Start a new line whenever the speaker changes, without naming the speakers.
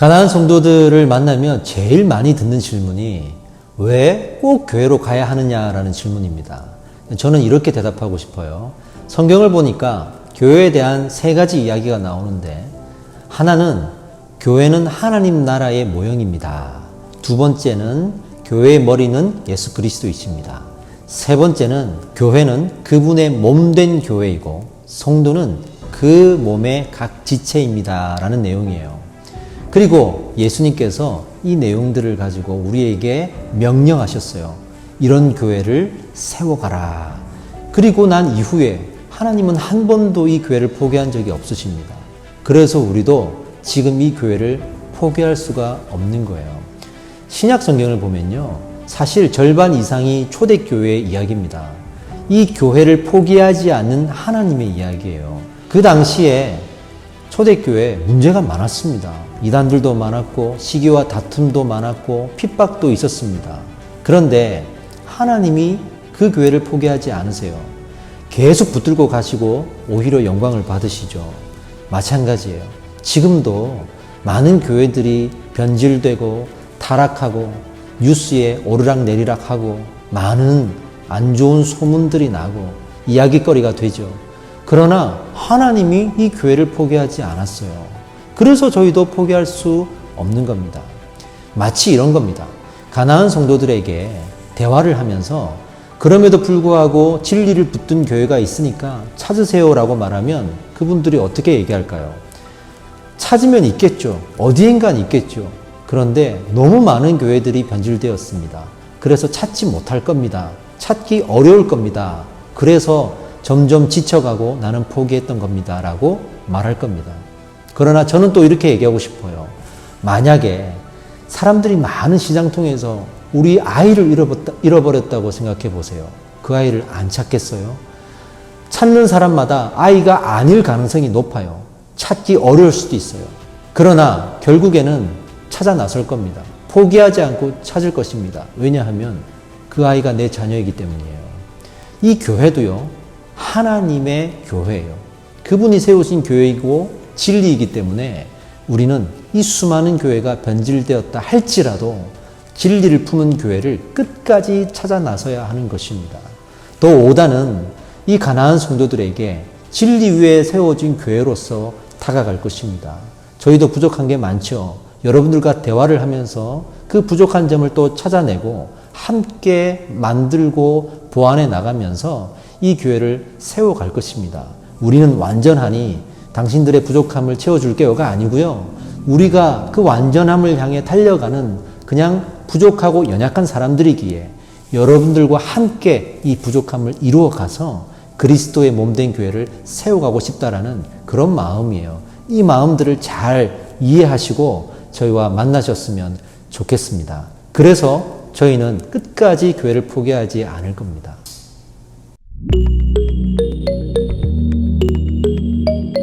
가난한 성도들을 만나면 제일 많이 듣는 질문이 왜 꼭 교회로 가야 하느냐라는 질문입니다. 저는 이렇게 대답하고 싶어요. 성경을 보니까 교회에 대한 세 가지 이야기가 나오는데 하나는 교회는 하나님 나라의 모형입니다. 두 번째는 교회의 머리는 예수 그리스도이십니다. 세 번째는 교회는 그분의 몸된 교회이고 성도는 그 몸의 각 지체입니다. 라는 내용이에요. 그리고 예수님께서 이 내용들을 가지고 우리에게 명령하셨어요. 이런 교회를 세워가라. 그리고 난 이후에 하나님은 한 번도 이 교회를 포기한 적이 없으십니다. 그래서 우리도 지금 이 교회를 포기할 수가 없는 거예요. 신약 성경을 보면요. 사실 절반 이상이 초대교회의 이야기입니다. 이 교회를 포기하지 않는 하나님의 이야기예요. 그 당시에 초대교회 문제가 많았습니다. 이단들도 많았고 시기와 다툼도 많았고 핍박도 있었습니다. 그런데 하나님이 그 교회를 포기하지 않으세요. 계속 붙들고 가시고 오히려 영광을 받으시죠. 마찬가지예요. 지금도 많은 교회들이 변질되고 타락하고 뉴스에 오르락 내리락 하고 많은 안 좋은 소문들이 나고 이야기거리가 되죠. 그러나 하나님이 이 교회를 포기하지 않았어요. 그래서 저희도 포기할 수 없는 겁니다. 마치 이런 겁니다. 가나안 성도들에게 대화를 하면서 그럼에도 불구하고 진리를 붙든 교회가 있으니까 찾으세요라고 말하면 그분들이 어떻게 얘기할까요? 찾으면 있겠죠. 어디엔간 있겠죠. 그런데 너무 많은 교회들이 변질되었습니다. 그래서 찾지 못할 겁니다. 찾기 어려울 겁니다. 그래서 점점 지쳐가고 나는 포기했던 겁니다. 라고 말할 겁니다. 그러나 저는 또 이렇게 얘기하고 싶어요. 만약에 사람들이 많은 시장통에서 우리 아이를 잃어버렸다, 잃어버렸다 고 생각해 보세요. 그 아이를 안 찾겠어요? 찾는 사람마다 아이가 아닐 가능성이 높아요. 찾기 어려울 수도 있어요. 그러나 결국에는 찾아 나설 겁니다. 포기하지 않고 찾을 것입니다. 왜냐하면 그 아이가 내 자녀이기 때문이에요. 이 교회도요, 하나님의 교회예요. 그분이 세우신 교회이고 진리이기 때문에 우리는 이 수많은 교회가 변질되었다 할지라도 진리를 품은 교회를 끝까지 찾아 나서야 하는 것입니다. 또 오다는 이 가나안 성도들에게 진리 위에 세워진 교회로서 다가갈 것입니다. 저희도 부족한 게 많죠. 여러분들과 대화를 하면서 그 부족한 점을 또 찾아내고 함께 만들고 보완해 나가면서 이 교회를 세워갈 것입니다. 우리는 완전하니 당신들의 부족함을 채워줄 게요가 아니고요. 우리가 그 완전함을 향해 달려가는 그냥 부족하고 연약한 사람들이기에 여러분들과 함께 이 부족함을 이루어 가서 그리스도의 몸된 교회를 세워가고 싶다라는 그런 마음이에요. 이 마음들을 잘 이해하시고 저희와 만나셨으면 좋겠습니다. 그래서 저희는 끝까지 교회를 포기하지 않을 겁니다. Thank you.